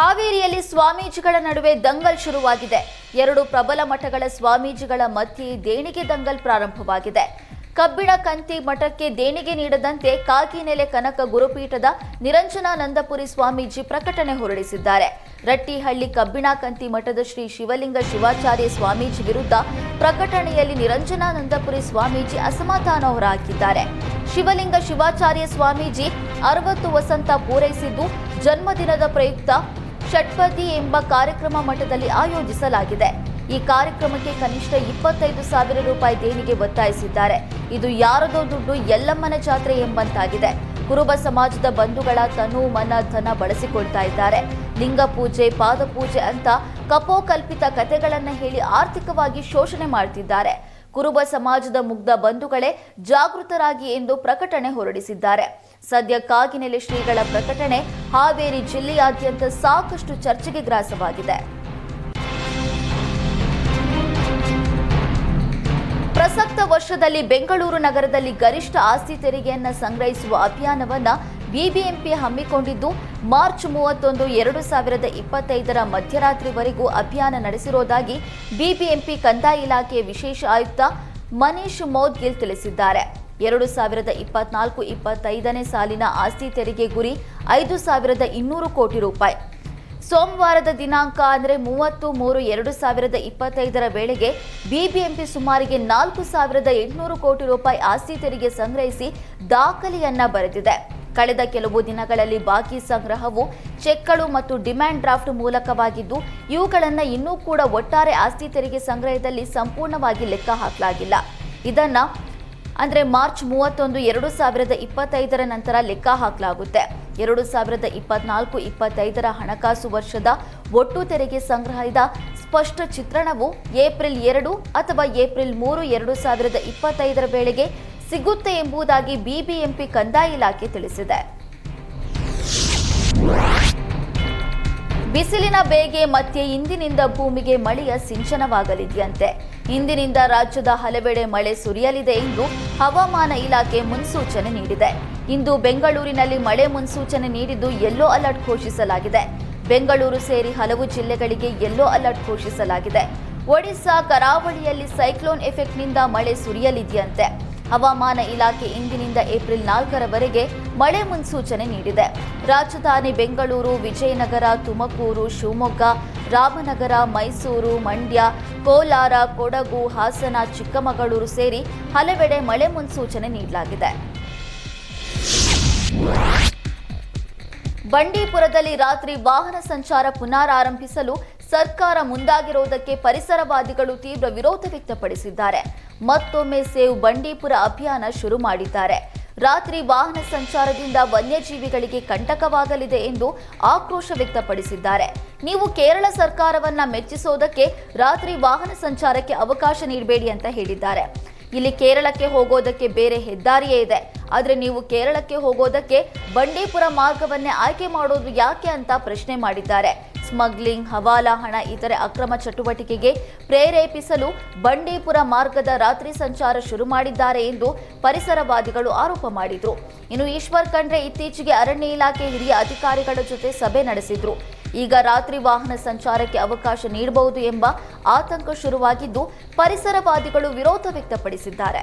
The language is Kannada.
ಹಾವೇರಿಯಲ್ಲಿ ಸ್ವಾಮೀಜಿಗಳ ನಡುವೆ ದಂಗಲ್ ಶುರುವಾಗಿದೆ. ಎರಡು ಪ್ರಬಲ ಮಠಗಳ ಸ್ವಾಮೀಜಿಗಳ ಮಧ್ಯೆ ದೇಣಿಗೆ ದಂಗಲ್ ಪ್ರಾರಂಭವಾಗಿದೆ. ಕಬ್ಬಿಣ ಕಂತಿ ಮಠಕ್ಕೆ ದೇಣಿಗೆ ನೀಡದಂತೆ ಕಾಗಿನೆಲೆ ಕನಕ ಗುರುಪೀಠದ ನಿರಂಜನಾನಂದಪುರಿ ಸ್ವಾಮೀಜಿ ಪ್ರಕಟಣೆ ಹೊರಡಿಸಿದ್ದಾರೆ. ರಟ್ಟಿಹಳ್ಳಿ ಕಬ್ಬಿಣ ಕಂತಿ ಮಠದ ಶ್ರೀ ಶಿವಲಿಂಗ ಶಿವಾಚಾರ್ಯ ಸ್ವಾಮೀಜಿ ವಿರುದ್ಧ ಪ್ರಕಟಣೆಯಲ್ಲಿ ನಿರಂಜನಾನಂದಪುರಿ ಸ್ವಾಮೀಜಿ ಅಸಮಾಧಾನ ಹೊರಹಾಕಿದ್ದಾರೆ. ಶಿವಲಿಂಗ ಶಿವಾಚಾರ್ಯ ಸ್ವಾಮೀಜಿ ಅರವತ್ತು ವಸಂತ ಪೂರೈಸಿದ್ದು ಜನ್ಮದಿನದ ಪ್ರಯುಕ್ತ ಷಟ್ಪದಿ ಎಂಬ ಕಾರ್ಯಕ್ರಮ ಮಠದಲ್ಲಿ ಆಯೋಜಿಸಲಾಗಿದೆ. ಈ ಕಾರ್ಯಕ್ರಮಕ್ಕೆ ಕನಿಷ್ಠ ಇಪ್ಪತ್ತೈದು ಸಾವಿರ ರೂಪಾಯಿ ದೇಣಿಗೆ ಒತ್ತಾಯಿಸಿದ್ದಾರೆ. ಇದು ಯಾರದೋ ದುಡ್ಡು ಎಲ್ಲಮ್ಮನ ಜಾತ್ರೆ ಎಂಬಂತಾಗಿದೆ. ಕುರುಬ ಸಮಾಜದ ಬಂಧುಗಳ ತನು ಮನ ಧನ ಬಳಸಿಕೊಳ್ತಾ ಇದ್ದಾರೆ. ಲಿಂಗ ಪೂಜೆ, ಪಾದ ಪೂಜೆ ಅಂತ ಕಪೋಕಲ್ಪಿತ ಕಥೆಗಳನ್ನು ಹೇಳಿ ಆರ್ಥಿಕವಾಗಿ ಶೋಷಣೆ ಮಾಡ್ತಿದ್ದಾರೆ. ಕುರುಬ ಸಮಾಜದ ಮುಗ್ಧ ಬಂಧುಗಳೇ ಜಾಗೃತರಾಗಿ ಎಂದು ಪ್ರಕಟಣೆ ಹೊರಡಿಸಿದ್ದಾರೆ. ಸದ್ಯ ಕಾಗಿನೆಲೆ ಶ್ರೀಗಳ ಪ್ರಕಟಣೆ ಹಾವೇರಿ ಜಿಲ್ಲೆಯಾದ್ಯಂತ ಸಾಕಷ್ಟು ಚರ್ಚೆಗೆ ಗ್ರಾಸವಾಗಿದೆ. ಪ್ರಸಕ್ತ ವರ್ಷದಲ್ಲಿ ಬೆಂಗಳೂರು ನಗರದಲ್ಲಿ ಗರಿಷ್ಠ ಆಸ್ತಿ ತೆರಿಗೆಯನ್ನು ಸಂಗ್ರಹಿಸುವ ಅಭಿಯಾನವನ್ನ ಬಿಬಿಎಂಪಿ ಹಮ್ಮಿಕೊಂಡಿದ್ದು ಮಾರ್ಚ್ ಮೂವತ್ತೊಂದು, ಎರಡು ಸಾವಿರದ ಇಪ್ಪತ್ತೈದರ ಮಧ್ಯರಾತ್ರಿವರೆಗೂ ಅಭಿಯಾನ ನಡೆಸಿರುವುದಾಗಿ ಬಿಬಿಎಂಪಿ ಕಂದಾಯ ಇಲಾಖೆ ವಿಶೇಷ ಆಯುಕ್ತ ಮನೀಷ್ ಮೌದ್ಗಿಲ್ ತಿಳಿಸಿದ್ದಾರೆ. ಎರಡು ಸಾವಿರದ ಇಪ್ಪತ್ನಾಲ್ಕು, ಇಪ್ಪತ್ತೈದನೇ ಸಾಲಿನ ಆಸ್ತಿ ತೆರಿಗೆ ಗುರಿ ಐದು ಸಾವಿರದ ಇನ್ನೂರು ಕೋಟಿ ರೂಪಾಯಿ. ಸೋಮವಾರದ ದಿನಾಂಕ ಅಂದರೆ ಮೂವತ್ತು ಮೂರು, ಎರಡು ಸಾವಿರದ ಇಪ್ಪತ್ತೈದರ ವೇಳೆಗೆ ಬಿಬಿಎಂಪಿ ಸುಮಾರಿಗೆ ನಾಲ್ಕು ಸಾವಿರದ ಎಂಟುನೂರು ಕೋಟಿ ರೂಪಾಯಿ ಆಸ್ತಿ ತೆರಿಗೆ ಸಂಗ್ರಹಿಸಿ ದಾಖಲೆಯನ್ನ ಬರೆದಿದೆ. ಕಳೆದ ಕೆಲವು ದಿನಗಳಲ್ಲಿ ಬಾಕಿ ಸಂಗ್ರಹವು ಚೆಕ್ಗಳು ಮತ್ತು ಡಿಮ್ಯಾಂಡ್ ಡ್ರಾಫ್ಟ್ ಮೂಲಕವಾಗಿದ್ದು, ಇವುಗಳನ್ನು ಇನ್ನೂ ಕೂಡ ಒಟ್ಟಾರೆ ಆಸ್ತಿ ತೆರಿಗೆ ಸಂಗ್ರಹದಲ್ಲಿ ಸಂಪೂರ್ಣವಾಗಿ ಲೆಕ್ಕ ಹಾಕಲಾಗಿಲ್ಲ. ಇದನ್ನು ಅಂದರೆ ಮಾರ್ಚ್ ಮೂವತ್ತೊಂದು, ಎರಡು ಸಾವಿರದ ಇಪ್ಪತ್ತೈದರ ನಂತರ ಲೆಕ್ಕ ಹಾಕಲಾಗುತ್ತೆ. ಎರಡು ಸಾವಿರದ ಇಪ್ಪತ್ನಾಲ್ಕು, ಇಪ್ಪತ್ತೈದರ ಹಣಕಾಸು ವರ್ಷದ ಒಟ್ಟು ತೆರಿಗೆ ಸಂಗ್ರಹದ ಸ್ಪಷ್ಟ ಚಿತ್ರಣವು ಏಪ್ರಿಲ್ ಎರಡು ಅಥವಾ ಏಪ್ರಿಲ್ ಮೂರು, ಎರಡು ಸಾವಿರದ ಇಪ್ಪತ್ತೈದರ ವೇಳೆಗೆ ಸಿಗುತ್ತೆ ಎಂಬುದಾಗಿ ಬಿಬಿಎಂಪಿ ಕಂದಾಯ ಇಲಾಖೆ ತಿಳಿಸಿದೆ. ಬಿಸಿಲಿನ ಬೇಗೆ ಮತ್ತೆ ಇಂದಿನಿಂದ ಭೂಮಿಗೆ ಮಳೆಯ ಸಿಂಚನವಾಗಲಿದೆಯಂತೆ. ಇಂದಿನಿಂದ ರಾಜ್ಯದ ಹಲವೆಡೆ ಮಳೆ ಸುರಿಯಲಿದೆ ಎಂದು ಹವಾಮಾನ ಇಲಾಖೆ ಮುನ್ಸೂಚನೆ ನೀಡಿದೆ. ಇಂದು ಬೆಂಗಳೂರಿನಲ್ಲಿ ಮಳೆ ಮುನ್ಸೂಚನೆ ನೀಡಿದ್ದು ಯೆಲ್ಲೋ ಅಲರ್ಟ್ ಘೋಷಿಸಲಾಗಿದೆ. ಬೆಂಗಳೂರು ಸೇರಿ ಹಲವು ಜಿಲ್ಲೆಗಳಿಗೆ ಯೆಲ್ಲೋ ಅಲರ್ಟ್ ಘೋಷಿಸಲಾಗಿದೆ. ಒಡಿಶಾ ಕರಾವಳಿಯಲ್ಲಿ ಸೈಕ್ಲೋನ್ ಎಫೆಕ್ಟ್ನಿಂದ ಮಳೆ ಸುರಿಯಲಿದೆಯಂತೆ. ಹವಾಮಾನ ಇಲಾಖೆ ಇಂದಿನಿಂದ ಏಪ್ರಿಲ್ ನಾಲ್ಕರವರೆಗೆ ಮಳೆ ಮುನ್ಸೂಚನೆ ನೀಡಿದೆ. ರಾಜಧಾನಿ ಬೆಂಗಳೂರು, ವಿಜಯನಗರ, ತುಮಕೂರು, ಶಿವಮೊಗ್ಗ, ರಾಮನಗರ, ಮೈಸೂರು, ಮಂಡ್ಯ, ಕೋಲಾರ, ಕೊಡಗು, ಹಾಸನ, ಚಿಕ್ಕಮಗಳೂರು ಸೇರಿ ಹಲವೆಡೆ ಮಳೆ ಮುನ್ಸೂಚನೆ ನೀಡಲಾಗಿದೆ. ಬಂಡೀಪುರದಲ್ಲಿ ರಾತ್ರಿ ವಾಹನ ಸಂಚಾರ ಪುನರಾರಂಭಿಸಲು ಸರ್ಕಾರ ಮುಂದಾಗಿರುವುದಕ್ಕೆ ಪರಿಸರವಾದಿಗಳು ತೀವ್ರ ವಿರೋಧ ವ್ಯಕ್ತಪಡಿಸಿದ್ದಾರೆ. ಮತ್ತೊಮ್ಮೆ ಸೇವ್ ಬಂಡೀಪುರ ಅಭಿಯಾನ ಶುರು ಮಾಡಿದ್ದಾರೆ. ರಾತ್ರಿ ವಾಹನ ಸಂಚಾರದಿಂದ ವನ್ಯಜೀವಿಗಳಿಗೆ ಕಂಟಕವಾಗಲಿದೆ ಎಂದು ಆಕ್ರೋಶ ವ್ಯಕ್ತಪಡಿಸಿದ್ದಾರೆ. ನೀವು ಕೇರಳ ಸರ್ಕಾರವನ್ನ ಮೆಚ್ಚಿಸೋದಕ್ಕೆ ರಾತ್ರಿ ವಾಹನ ಸಂಚಾರಕ್ಕೆ ಅವಕಾಶ ನೀಡಬೇಡಿ ಅಂತ ಹೇಳಿದ್ದಾರೆ. ಇಲ್ಲಿ ಕೇರಳಕ್ಕೆ ಹೋಗೋದಕ್ಕೆ ಬೇರೆ ಹೆದ್ದಾರಿಯೇ ಇದೆ. ಆದರೆ ನೀವು ಕೇರಳಕ್ಕೆ ಹೋಗೋದಕ್ಕೆ ಬಂಡೀಪುರ ಮಾರ್ಗವನ್ನೇ ಆಯ್ಕೆ ಮಾಡೋದು ಯಾಕೆ ಅಂತ ಪ್ರಶ್ನೆ ಮಾಡಿದ್ದಾರೆ. ಸ್ಮಗ್ಲಿಂಗ್, ಹವಾಲಾ ಹಣ, ಇತರೆ ಅಕ್ರಮ ಚಟುವಟಿಕೆಗೆ ಪ್ರೇರೇಪಿಸಲು ಬಂಡೀಪುರ ಮಾರ್ಗದ ರಾತ್ರಿ ಸಂಚಾರ ಶುರು ಮಾಡಿದ್ದಾರೆ ಎಂದು ಪರಿಸರವಾದಿಗಳು ಆರೋಪ ಮಾಡಿದ್ರು. ಇನ್ನು ಈಶ್ವರ್ ಖಂಡ್ರೆ ಇತ್ತೀಚೆಗೆ ಅರಣ್ಯ ಇಲಾಖೆ ಹಿರಿಯ ಅಧಿಕಾರಿಗಳ ಜೊತೆ ಸಭೆ ನಡೆಸಿದ್ರು. ಈಗ ರಾತ್ರಿ ವಾಹನ ಸಂಚಾರಕ್ಕೆ ಅವಕಾಶ ನೀಡಬಹುದು ಎಂಬ ಆತಂಕ ಶುರುವಾಗಿದ್ದು ಪರಿಸರವಾದಿಗಳು ವಿರೋಧ ವ್ಯಕ್ತಪಡಿಸಿದ್ದಾರೆ.